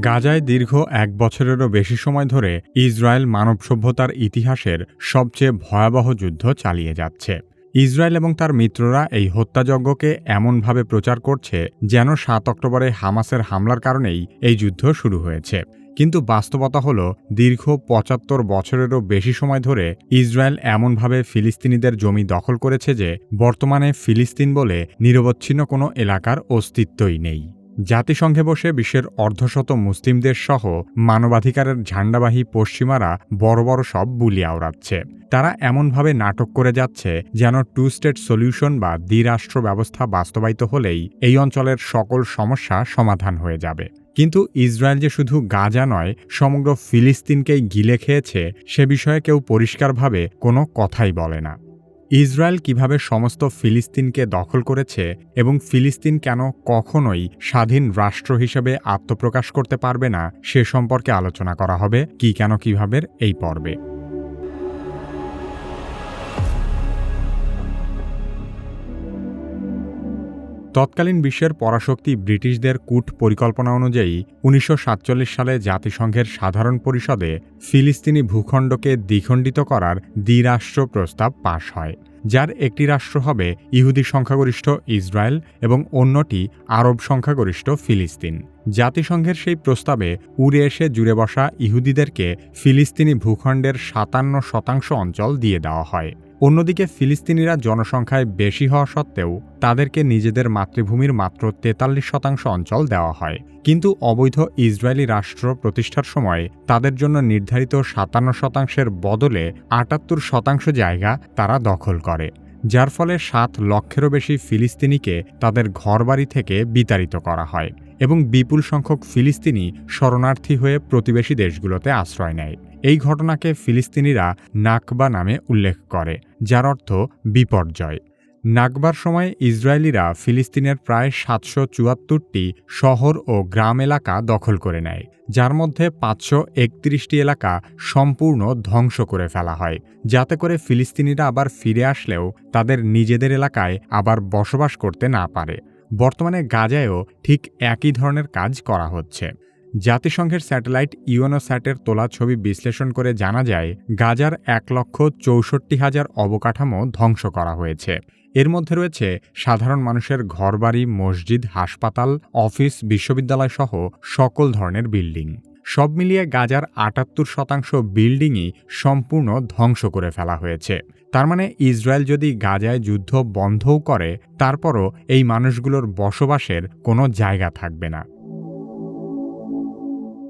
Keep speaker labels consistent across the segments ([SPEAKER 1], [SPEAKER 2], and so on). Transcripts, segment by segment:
[SPEAKER 1] গাজায় দীর্ঘ এক বছরেরও বেশি সময় ধরে ইসরায়েল মানব সভ্যতার ইতিহাসের সবচেয়ে ভয়াবহ যুদ্ধ চালিয়ে যাচ্ছে। ইসরায়েল এবং তার মিত্ররা এই হত্যাযজ্ঞকে এমনভাবে প্রচার করছে যেন সাত অক্টোবরে হামাসের হামলার কারণেই এই যুদ্ধ শুরু হয়েছে। কিন্তু বাস্তবতা হল, দীর্ঘ পঁচাত্তর বছরেরও বেশি সময় ধরে ইসরায়েল এমনভাবে ফিলিস্তিনিদের জমি দখল করেছে যে বর্তমানে ফিলিস্তিন বলে নিরবচ্ছিন্ন কোনো এলাকার অস্তিত্বই নেই। জাতিসংঘে বসে বিশ্বের অর্ধশত মুসলিমদের সহ মানবাধিকারের ঝান্ডাবাহী পশ্চিমারা বড় বড় সব বুলি আওড়াচ্ছে তারা এমনভাবে নাটক করে যাচ্ছে যেন টু স্টেট সলিউশন বা দ্বিরাষ্ট্র ব্যবস্থা বাস্তবায়িত হলেই এই অঞ্চলের সকল সমস্যা সমাধান হয়ে যাবে। কিন্তু ইসরায়েল যে শুধু গাজা নয়, সমগ্র ফিলিস্তিনকেই গিলে খেয়েছে, সে বিষয়ে কেউ পরিষ্কারভাবে কোনো কথাই বলে না। ইসরায়েল কীভাবে সমস্ত ফিলিস্তিনকে দখল করেছে এবং ফিলিস্তিন কেন কখনোই স্বাধীন রাষ্ট্র হিসেবে আত্মপ্রকাশ করতে পারবে না, সে সম্পর্কে আলোচনা করা হবে কি কেন কীভাবে এই পর্বে। তৎকালীন বিশ্বের পরাশক্তি ব্রিটিশদের কূট পরিকল্পনা অনুযায়ী উনিশশো সাতচল্লিশ সালে জাতিসংঘের সাধারণ পরিষদে ফিলিস্তিনি ভূখণ্ডকে দ্বিখণ্ডিত করার দ্বিরাষ্ট্র প্রস্তাব পাশ হয়, যার একটি রাষ্ট্র হবে ইহুদি সংখ্যাগরিষ্ঠ ইসরায়েল এবং অন্যটি আরব সংখ্যাগরিষ্ঠ ফিলিস্তিন। জাতিসংঘের সেই প্রস্তাবে উড়ে এসে জুড়ে বসা ইহুদিদেরকে ফিলিস্তিনি ভূখণ্ডের সাতান্ন শতাংশ অঞ্চল দিয়ে দেওয়া হয়। অন্যদিকে ফিলিস্তিনিরা জনসংখ্যায় বেশি হওয়া সত্ত্বেও তাদেরকে নিজেদের মাতৃভূমির মাত্র তেতাল্লিশ শতাংশ অঞ্চল দেওয়া হয়। কিন্তু অবৈধ ইসরায়েলি রাষ্ট্র প্রতিষ্ঠার সময় তাদের জন্য নির্ধারিত সাতান্ন শতাংশের বদলে আটাত্তর শতাংশ জায়গা তারা দখল করে, যার ফলে সাত লক্ষেরও বেশি ফিলিস্তিনিকে তাদের ঘরবাড়ি থেকে বিতাড়িত করা হয়। এবং বিপুল সংখ্যক ফিলিস্তিনি শরণার্থী হয়ে প্রতিবেশী দেশগুলোতে আশ্রয় নেয়। এই ঘটনাকে ফিলিস্তিনিরা নাকবা নামে উল্লেখ করে, যার অর্থ বিপর্যয়। নাকবার সময় ইসরায়েলিরা ফিলিস্তিনের প্রায় সাতশো চুয়াত্তরটি শহর ও গ্রাম এলাকা দখল করে নেয়, যার মধ্যে পাঁচশো একত্রিশটি এলাকা সম্পূর্ণ ধ্বংস করে ফেলা হয়। যাতে করে ফিলিস্তিনিরা আবার ফিরে আসলেও তাদের নিজেদের এলাকায় আবার বসবাস করতে না পারে। বর্তমানে গাজায়ও ঠিক একই ধরনের কাজ করা হচ্ছে। জাতিসংঘের স্যাটেলাইট ইউএনওস্যাটের তোলা ছবি বিশ্লেষণ করে জানা যায়, গাজার এক লক্ষ চৌষট্টি হাজার অবকাঠামো ধ্বংস করা হয়েছে। এর মধ্যে রয়েছে সাধারণ মানুষের ঘরবাড়ি, মসজিদ, হাসপাতাল, অফিস, বিশ্ববিদ্যালয় সহ সকল ধরনের বিল্ডিং। সব মিলিয়ে গাজার আটাত্তর শতাংশ বিল্ডিংই সম্পূর্ণ ধ্বংস করে ফেলা হয়েছে। তার মানে ইসরায়েল যদি গাজায় যুদ্ধ বন্ধও করে, তারপরও এই মানুষগুলোর বসবাসের কোনো জায়গা থাকবে না।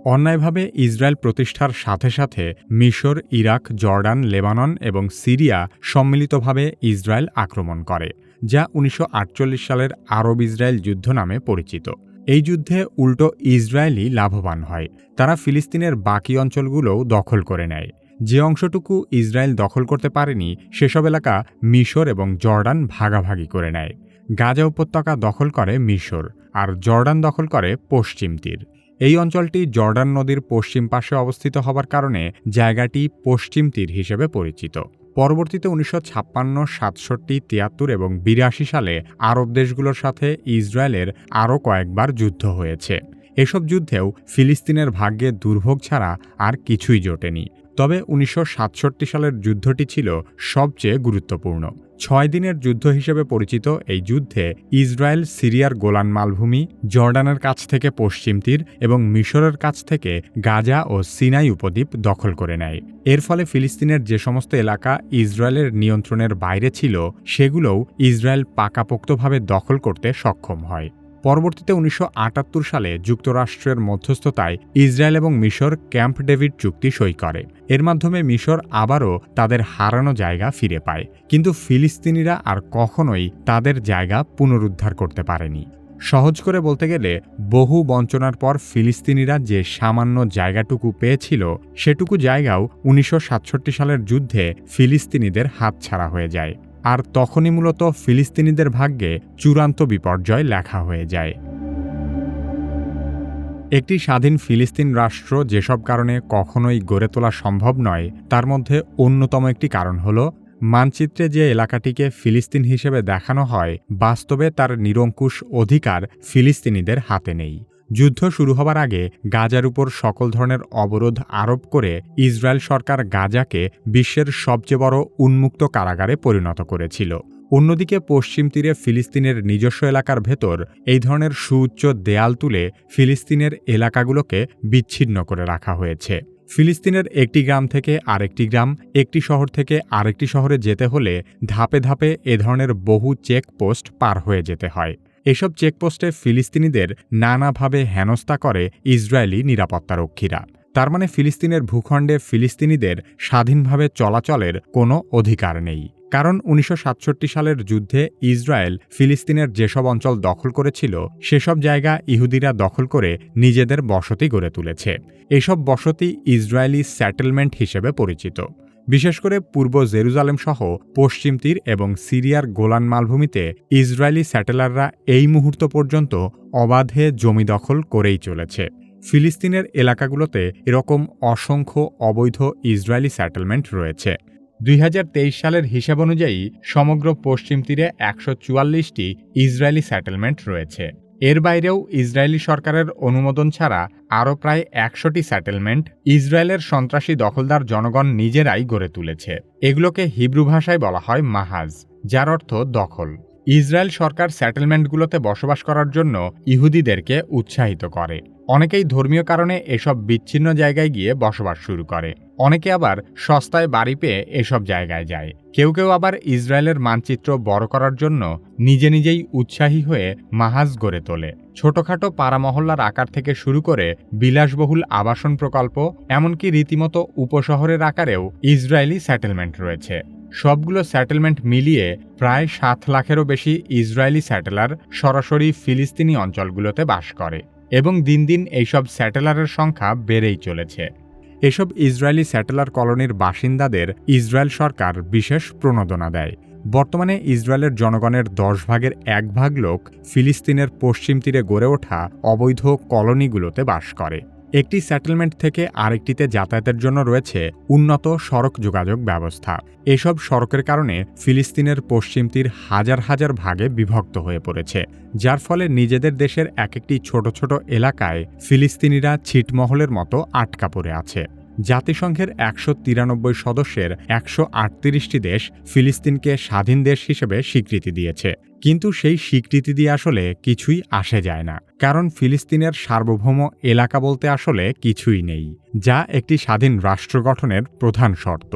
[SPEAKER 1] অন্যায়ভাবে ইসরায়েল প্রতিষ্ঠার সাথে সাথে মিশর, ইরাক, জর্ডান, লেবানন এবং সিরিয়া সম্মিলিতভাবে ইসরায়েল আক্রমণ করে, যা উনিশশো আটচল্লিশ সালের আরব ইসরায়েল যুদ্ধ নামে পরিচিত। এই যুদ্ধে উল্টো ইসরায়েলই লাভবান হয়। তারা ফিলিস্তিনের বাকি অঞ্চলগুলোও দখল করে নেয়। যে অংশটুকু ইসরায়েল দখল করতে পারেনি, সেসব এলাকা মিশর এবং জর্ডান ভাগাভাগি করে নেয়। গাজা উপত্যকা দখল করে মিশর, আর জর্ডান দখল করে পশ্চিম তীর। এই অঞ্চলটি জর্ডান নদীর পশ্চিম পাশে অবস্থিত হবার কারণে জায়গাটি পশ্চিম তীর হিসেবে পরিচিত। পরবর্তীতে উনিশশো ছাপ্পান্ন, সাতষট্টি, তিয়াত্তর এবং বিরাশি সালে আরব দেশগুলোর সাথে ইসরায়েলের আরও কয়েকবার যুদ্ধ হয়েছে। এসব যুদ্ধেও ফিলিস্তিনের ভাগ্যে দুর্ভোগ ছাড়া আর কিছুই জোটেনি। তবে উনিশশো সাতষট্টি সালের যুদ্ধটি ছিল সবচেয়ে গুরুত্বপূর্ণ। ছয় দিনের যুদ্ধ হিসেবে পরিচিত এই যুদ্ধে ইসরায়েল, সিরিয়ার গোলান মালভূমি, জর্ডানের কাছ থেকে পশ্চিম তীর এবং মিশরের কাছ থেকে গাজা ও সিনাই উপদ্বীপ দখল করে নেয়। এর ফলে ফিলিস্তিনের যে সমস্ত এলাকা ইসরায়েলের নিয়ন্ত্রণের বাইরে ছিল, সেগুলোও ইসরায়েল পাকাপোক্তভাবে দখল করতে সক্ষম হয়। পরবর্তীতে উনিশশো আটাত্তর সালে যুক্তরাষ্ট্রের মধ্যস্থতায় ইসরায়েল এবং মিশর ক্যাম্প ডেভিড চুক্তি সই করে। এর মাধ্যমে মিশর আবারও তাদের হারানো জায়গা ফিরে পায়। কিন্তু ফিলিস্তিনিরা আর কখনোই তাদের জায়গা পুনরুদ্ধার করতে পারেনি। সহজ করে বলতে গেলে, বহু বঞ্চনার পর ফিলিস্তিনিরা যে সামান্য জায়গাটুকু পেয়েছিল, সেটুকু জায়গাও উনিশশো সাতষট্টি সালের যুদ্ধে ফিলিস্তিনিদের হাতছাড়া হয়ে যায়। আর তখনই মূলত ফিলিস্তিনিদের ভাগ্যে চূড়ান্ত বিপর্যয় লেখা হয়ে যায়। একটি স্বাধীন ফিলিস্তিন রাষ্ট্র যেসব কারণে কখনোই গড়ে তোলা সম্ভব নয়, তার মধ্যে অন্যতম একটি কারণ হল, মানচিত্রে যে এলাকাটিকে ফিলিস্তিন হিসেবে দেখানো হয়, বাস্তবে তার নিরঙ্কুশ অধিকার ফিলিস্তিনিদের হাতে নেই। যুদ্ধ শুরু হবার আগে গাজার উপর সকল ধরনের অবরোধ আরোপ করে ইসরায়েল সরকার গাজাকে বিশ্বের সবচেয়ে বড় উন্মুক্ত কারাগারে পরিণত করেছিল। অন্যদিকে পশ্চিম তীরে ফিলিস্তিনের নিজস্ব এলাকার ভেতর এই ধরনের সুউচ্চ দেয়াল তুলে ফিলিস্তিনের এলাকাগুলোকে বিচ্ছিন্ন করে রাখা হয়েছে। ফিলিস্তিনের একটি গ্রাম থেকে আরেকটি গ্রাম, একটি শহর থেকে আরেকটি শহরে যেতে হলে ধাপে ধাপে এ ধরনের বহু চেকপোস্ট পার হয়ে যেতে হয়। এসব চেকপোস্টে ফিলিস্তিনিদের নানাভাবে হেনস্থা করে ইসরায়েলি নিরাপত্তারক্ষীরা। তার মানে ফিলিস্তিনের ভূখণ্ডে ফিলিস্তিনিদের স্বাধীনভাবে চলাচলের কোনো অধিকার নেই। কারণ উনিশশো সাতষট্টি সালের যুদ্ধে ইসরায়েল ফিলিস্তিনের যেসব অঞ্চল দখল করেছিল, সেসব জায়গা ইহুদিরা দখল করে নিজেদের বসতি গড়ে তুলেছে। এসব বসতি ইসরায়েলি সেটেলমেন্ট হিসেবে পরিচিত। বিশেষ করে পূর্ব জেরুজালেম সহ পশ্চিম তীর এবং সিরিয়ার গোলান মালভূমিতে ইসরায়েলি স্যাটেলাররা এই মুহূর্ত পর্যন্ত অবাধে জমি দখল করেই চলেছে। ফিলিস্তিনের এলাকাগুলোতে এরকম অসংখ্য অবৈধ ইসরায়েলি সেটেলমেন্ট রয়েছে। দুই হাজার তেইশ সালের হিসাব অনুযায়ী সমগ্র পশ্চিম তীরে একশো ইসরায়েলি সেটেলমেন্ট রয়েছে। এর বাইরেও ইসরায়েলি সরকারের অনুমোদন ছাড়া আরও প্রায় একশোটি স্যাটেলমেন্ট ইসরায়েলের সন্ত্রাসী দখলদার জনগণ নিজেরাই গড়ে তুলেছে। এগুলোকে হিব্রু ভাষায় বলা হয় মাহাজ, যার অর্থ দখল। ইসরায়েল সরকার সেটেলমেন্টগুলোতে বসবাস করার জন্য ইহুদিদেরকে উৎসাহিত করে। অনেকেই ধর্মীয় কারণে এসব বিচ্ছিন্ন জায়গায় গিয়ে বসবাস শুরু করে। অনেকে আবার সস্তায় বাড়ি পেয়ে এসব জায়গায় যায়। কেউ কেউ আবার ইসরায়েলের মানচিত্র বড় করার জন্য নিজে নিজেই উৎসাহী হয়ে মাহাজ গড়ে তোলে। ছোটখাটো পাড়া মহল্লার আকার থেকে শুরু করে বিলাসবহুল আবাসন প্রকল্প, এমনকি রীতিমতো উপশহরের আকারেও ইসরায়েলি সেটেলমেন্ট রয়েছে। সবগুলো সেটেলমেন্ট মিলিয়ে প্রায় সাত লাখেরও বেশি ইসরায়েলি স্যাটেলার সরাসরি ফিলিস্তিনি অঞ্চলগুলোতে বাস করে এবং দিন দিন এইসব স্যাটেলারের সংখ্যা বেড়েই চলেছে। এসব ইসরায়েলি স্যাটেলার কলোনির বাসিন্দাদের ইসরায়েল সরকার বিশেষ প্রণোদনা দেয়। বর্তমানে ইসরায়েলের জনগণের দশ ভাগের এক ভাগ লোক ফিলিস্তিনের পশ্চিম তীরে গড়ে ওঠা অবৈধ কলোনিগুলোতে বাস করে। একটি সেটেলমেন্ট থেকে আরেকটিতে যাতায়াতের জন্য রয়েছে উন্নত সড়ক যোগাযোগ ব্যবস্থা। এসব সড়কের কারণে ফিলিস্তিনের পশ্চিম তীর হাজার হাজার ভাগে বিভক্ত হয়ে পড়েছে, যার ফলে নিজেদের দেশের এক একটি ছোট ছোট এলাকায় ফিলিস্তিনিরা ছিটমহলের মতো আটকা পড়ে আছে। জাতিসংঘের একশো তিরানব্বই সদস্যের একশো আটত্রিশটি দেশ ফিলিস্তিনকে স্বাধীন দেশ হিসেবে স্বীকৃতি দিয়েছে। কিন্তু সেই স্বীকৃতি দিয়ে আসলে কিছুই আসে যায় না। কারণ ফিলিস্তিনের সার্বভৌম এলাকা বলতে আসলে কিছুই নেই, যা একটি স্বাধীন রাষ্ট্র গঠনের প্রধান শর্ত।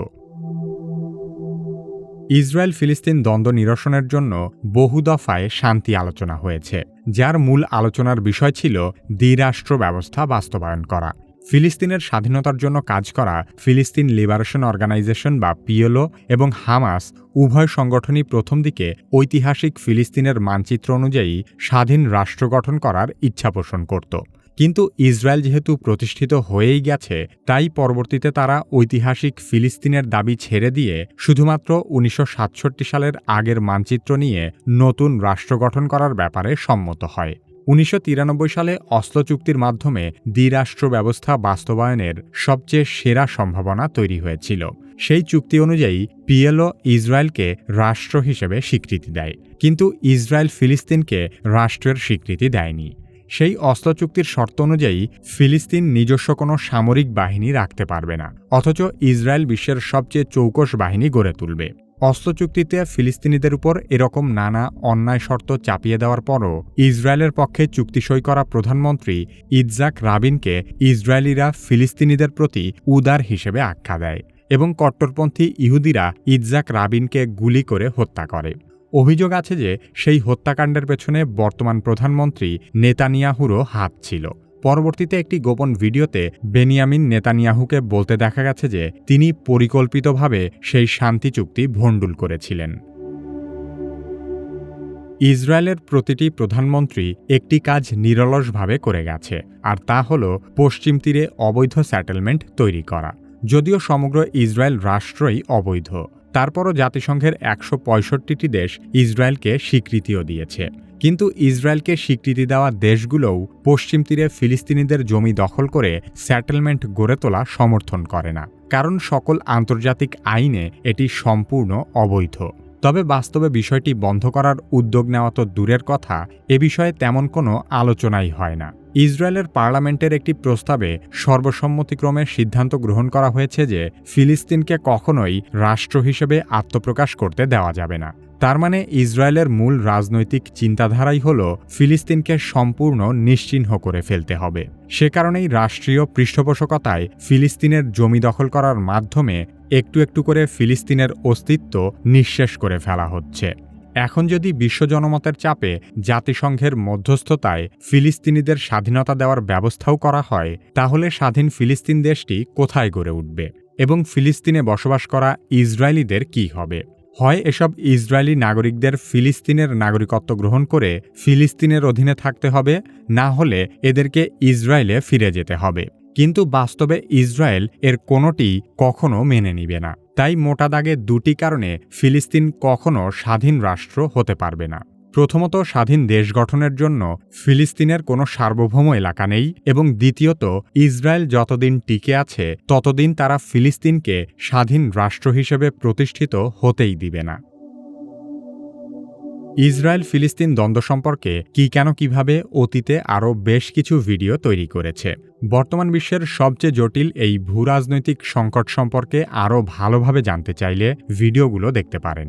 [SPEAKER 1] ইসরায়েল ফিলিস্তিন দ্বন্দ্ব নিরসনের জন্য বহু দফায় শান্তি আলোচনা হয়েছে, যার মূল আলোচনার বিষয় ছিল দ্বিরাষ্ট্র ব্যবস্থা বাস্তবায়ন করা। ফিলিস্তিনের স্বাধীনতার জন্য কাজ করা ফিলিস্তিন লিবারেশন অর্গানাইজেশন বা পিএলও এবং হামাস উভয় সংগঠনই প্রথম দিকে ঐতিহাসিক ফিলিস্তিনের মানচিত্র অনুযায়ী স্বাধীন রাষ্ট্র গঠন করার ইচ্ছা পোষণ করত। কিন্তু ইসরায়েল যেহেতু প্রতিষ্ঠিত হয়েই গেছে, তাই পরবর্তীতে তারা ঐতিহাসিক ফিলিস্তিনের দাবি ছেড়ে দিয়ে শুধুমাত্র উনিশশো সাতষট্টি সালের আগের মানচিত্র নিয়ে নতুন রাষ্ট্র গঠন করার ব্যাপারে সম্মত হয়। উনিশশো তিরানব্বই সালে অস্ত্র চুক্তির মাধ্যমে দ্বিরাষ্ট্র ব্যবস্থা বাস্তবায়নের সবচেয়ে সেরা সম্ভাবনা তৈরি হয়েছিল। সেই চুক্তি অনুযায়ী পিএলও ইসরায়েলকে রাষ্ট্র হিসেবে স্বীকৃতি দেয়, কিন্তু ইসরায়েল ফিলিস্তিনকে রাষ্ট্রের স্বীকৃতি দেয়নি। সেই অস্ত্র চুক্তির শর্ত অনুযায়ী ফিলিস্তিন নিজস্ব কোনো সামরিক বাহিনী রাখতে পারবে না, অথচ ইসরায়েল বিশ্বের সবচেয়ে চৌকস বাহিনী গড়ে তুলবে। অস্ত্র চুক্তিতে ফিলিস্তিনিদের উপর এরকম নানা অন্যায় শর্ত চাপিয়ে দেওয়ার পরও ইসরায়েলের পক্ষে চুক্তি সই করা প্রধানমন্ত্রী ইদজাক রাবিনকে ইসরায়েলিরা ফিলিস্তিনিদের প্রতি উদার হিসেবে আখ্যা দেয় এবং কট্টরপন্থী ইহুদিরা ইদজাক রাবিনকে গুলি করে হত্যা করে। অভিযোগ আছে যে সেই হত্যাকাণ্ডের পেছনে বর্তমান প্রধানমন্ত্রী নেতানিয়াহুরও হাত ছিল। পরবর্তীতে একটি গোপন ভিডিওতে বেনিয়ামিন নেতানিয়াহুকে বলতে দেখা গেছে যে, তিনি পরিকল্পিতভাবে সেই শান্তি চুক্তি ভণ্ডুল করেছিলেন। ইসরায়েলের প্রতিটি প্রধানমন্ত্রী একটি কাজ নিরলসভাবে করে গেছে, আর তা হল পশ্চিম তীরে অবৈধ সেটেলমেন্ট তৈরি করা। যদিও সমগ্র ইসরায়েল রাষ্ট্রই অবৈধ, তারপরও জাতিসংঘের একশো দেশ ইসরায়েলকে স্বীকৃতিও দিয়েছে। কিন্তু ইসরায়েলকে স্বীকৃতি দেওয়া দেশগুলোও পশ্চিম তীরে ফিলিস্তিনিদের জমি দখল করে সেটেলমেন্ট গড়ে তোলা সমর্থন করে না, কারণ সকল আন্তর্জাতিক আইনে এটি সম্পূর্ণ অবৈধ। তবে বাস্তবে বিষয়টি বন্ধ করার উদ্যোগ নেওয়া তো দূরের কথা, এ বিষয়ে তেমন কোনো আলোচনাই হয় না। ইসরায়েলের পার্লামেন্টের একটি প্রস্তাবে সর্বসম্মতিক্রমে সিদ্ধান্ত গ্রহণ করা হয়েছে যে ফিলিস্তিনকে কখনোই রাষ্ট্র হিসেবে আত্মপ্রকাশ করতে দেওয়া যাবে না। তার মানে ইসরায়েলের মূল রাজনৈতিক চিন্তাধারাই হল ফিলিস্তিনকে সম্পূর্ণ নিশ্চিহ্ন করে ফেলতে হবে। সে কারণেই রাষ্ট্রীয় পৃষ্ঠপোষকতায় ফিলিস্তিনের জমি দখল করার মাধ্যমে একটু একটু করে ফিলিস্তিনের অস্তিত্ব নিঃশেষ করে ফেলা হচ্ছে। এখন যদি বিশ্ব জনমতের চাপে জাতিসংঘের মধ্যস্থতায় ফিলিস্তিনিদের স্বাধীনতা দেওয়ার ব্যবস্থাও করা হয়, তাহলে স্বাধীন ফিলিস্তিন দেশটি কোথায় গড়ে উঠবে? এবং ফিলিস্তিনে বসবাস করা ইসরায়েলিদের কি হবে? হয় এসব ইসরায়েলি নাগরিকদের ফিলিস্তিনের নাগরিকত্ব গ্রহণ করে ফিলিস্তিনের অধীনে থাকতে হবে, না হলে এদেরকে ইসরায়েলে ফিরে যেতে হবে। কিন্তু বাস্তবে ইসরায়েল এর কোনোটি কখনো মেনে নিবে না। তাই মোটা দাগে দুটি কারণে ফিলিস্তিন কখনো স্বাধীন রাষ্ট্র হতে পারবে না। প্রথমত স্বাধীন দেশ গঠনের জন্য ফিলিস্তিনের কোনো সার্বভৌম এলাকা নেই এবং দ্বিতীয়ত, ইসরায়েল যতদিন টিকে আছে, ততদিন তারা ফিলিস্তিনকে স্বাধীন রাষ্ট্র হিসেবে প্রতিষ্ঠিত হতেই দিবে না। ইসরায়েল ফিলিস্তিন দ্বন্দ্ব সম্পর্কে কি কেন কীভাবে অতীতে আরও বেশ কিছু ভিডিও তৈরি করেছে। বর্তমান বিশ্বের সবচেয়ে জটিল এই ভূরাজনৈতিক সংকট সম্পর্কে আরও ভালোভাবে জানতে চাইলে ভিডিওগুলো দেখতে পারেন।